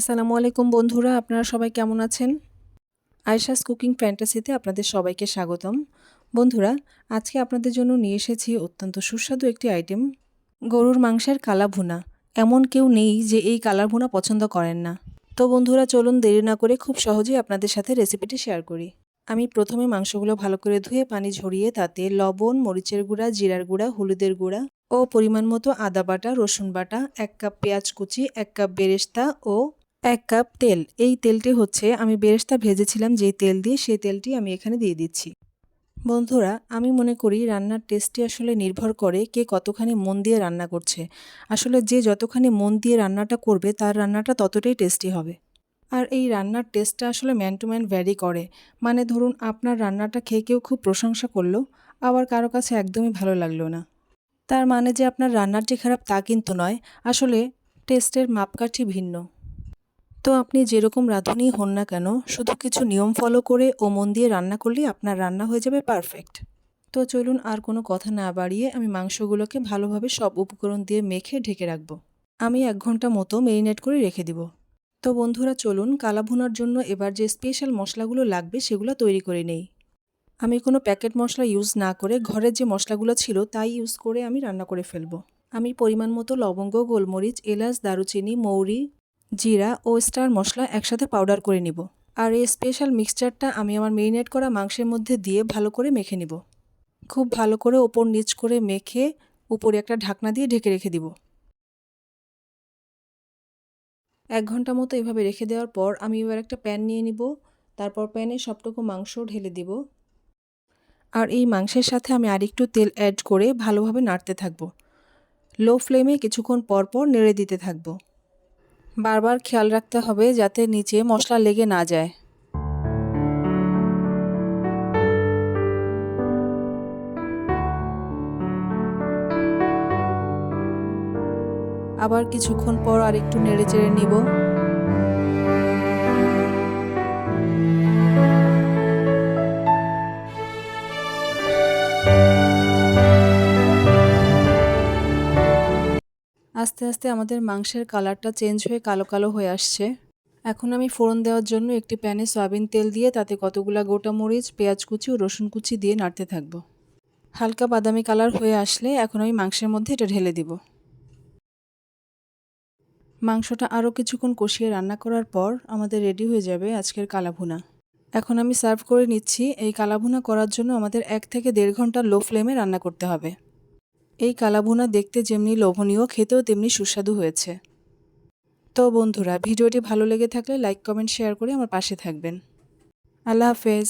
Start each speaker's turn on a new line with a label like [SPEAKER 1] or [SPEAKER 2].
[SPEAKER 1] আসসালামু আলাইকুম বন্ধুরা, আপনারা সবাই কেমন আছেন? আয়শাস কুকিং ফ্যান্টাসিতে আপনাদের সবাইকে স্বাগতম। বন্ধুরা, আজকে আপনাদের জন্য নিয়ে এসেছি অত্যন্ত সুস্বাদু একটি আইটেম, গরুর মাংসের কালা ভুনা। এমন কেউ নেই যে এই কালার ভুনা পছন্দ করেন না। তো বন্ধুরা, চলুন দেরি না করে খুব সহজেই আপনাদের সাথে রেসিপিটি শেয়ার করি। আমি প্রথমে মাংসগুলো ভালো করে ধুয়ে পানি ঝরিয়ে তাতে লবণ, মরিচের গুঁড়া, জিরার গুঁড়া, হলুদের গুঁড়া ও পরিমাণ মতো আদা বাটা, রসুন বাটা, এক কাপ পেঁয়াজ কুচি, এক কাপ বেরেস্তা ও এক কাপ তেল। এই তেলটি হচ্ছে, আমি বেরেস্তা ভেজেছিলাম যেই তেল দিয়ে সেই তেলটি আমি এখানে দিয়ে দিচ্ছি। বন্ধুরা, আমি মনে করি রান্নার টেস্টটি আসলে নির্ভর করে কে কতখানি মন দিয়ে রান্না করছে। আসলে যে যতখানি মন দিয়ে রান্নাটা করবে, তার রান্নাটা ততটাই টেস্টি হবে। আর এই রান্নার টেস্টটা আসলে ম্যান টু ম্যান ভ্যারি করে। মানে ধরুন, আপনার রান্নাটা খেয়ে কেউ খুব প্রশংসা করল, আবার কারও কাছে একদমই ভালো লাগল না। তার মানে যে আপনার রান্নাটি খারাপ তা কিন্তু নয়, আসলে টেস্টের মাপকাঠি ভিন্ন। তো আপনি যেরকম রাঁধুনি হন না কেন, শুধু কিছু নিয়ম ফলো করে ও মন দিয়ে রান্না করলেই আপনার রান্না হয়ে যাবে পারফেক্ট তো চলুন আর কোনো কথা না বাড়িয়ে আমি মাংসগুলোকে ভালোভাবে সব উপকরণ দিয়ে মেখে ঢেকে রাখব। আমি এক ঘণ্টা মতো মেরিনেট করে রেখে দিব। তো বন্ধুরা, চলুন কালা ভুনার জন্য এবার যে স্পেশাল মশলাগুলো লাগবে সেগুলো তৈরি করে নেই। আমি কোনো প্যাকেট মশলা ইউজ না করে ঘরের যে মশলাগুলো ছিল তাই ইউজ করে আমি রান্না করে ফেলব। আমি পরিমাণ মতো লবঙ্গ, গোলমরিচ, এলাচ, দারুচিনি, মৌরি জিরা ও স্টার মশলা একসাথে পাউডার করে নিব। আর এই স্পেশাল মিক্সচারটা আমি আমার মেরিনেট করা মাংসের মধ্যে দিয়ে ভালো করে মেখে নিব। খুব ভালো করে ওপর নিচ করে মেখে উপরে একটা ঢাকনা দিয়ে ঢেকে রেখে দিব। এক ঘণ্টা মতো এভাবে রেখে দেওয়ার পর আমি এবার একটা প্যান নিয়ে নিব। তারপর প্যানে সবটুকু মাংস ঢেলে দিব। আর এই মাংসের সাথে আমি আরেকটু তেল অ্যাড করে ভালোভাবে নাড়তে থাকব। লো ফ্লেমে কিছুক্ষণ পর পর নেড়ে দিতে থাকব। বারবার খেয়াল রাখতে হবে যাতে নিচে মশলা লেগে না যায়। আবার কিছুক্ষণ পর আর একটু নেড়ে চেড়ে নিব। আস্তে আস্তে আমাদের মাংসের কালারটা চেঞ্জ হয়ে কালো কালো হয়ে আসছে। এখন আমি ফোড়ন দেওয়ার জন্য একটি প্যানে সয়াবিন তেল দিয়ে তাতে কতগুলা গোটা মরিচ, পেঁয়াজ কুচি ও রসুন কুচি দিয়ে নাড়তে থাকব। হালকা বাদামি কালার হয়ে আসলে এখন আমি মাংসের মধ্যে এটা ঢেলে দিব। মাংসটা আরও কিছুক্ষণ কষিয়ে রান্না করার পর আমাদের রেডি হয়ে যাবে আজকের কালাভুনা। এখন আমি সার্ভ করে নিচ্ছি। এই কালাভুনা করার জন্য আমাদের এক থেকে দেড় ঘণ্টা লো ফ্লেমে রান্না করতে হবে। এই কালাভুনা দেখতে যেমনি লোভনীয়, খেতেও তেমনি সুস্বাদু হয়েছে। তো বন্ধুরা, ভিডিওটি ভালো লেগে থাকলে লাইক, কমেন্ট, শেয়ার করে আমার পাশে থাকবেন। আল্লাহ হাফেজ।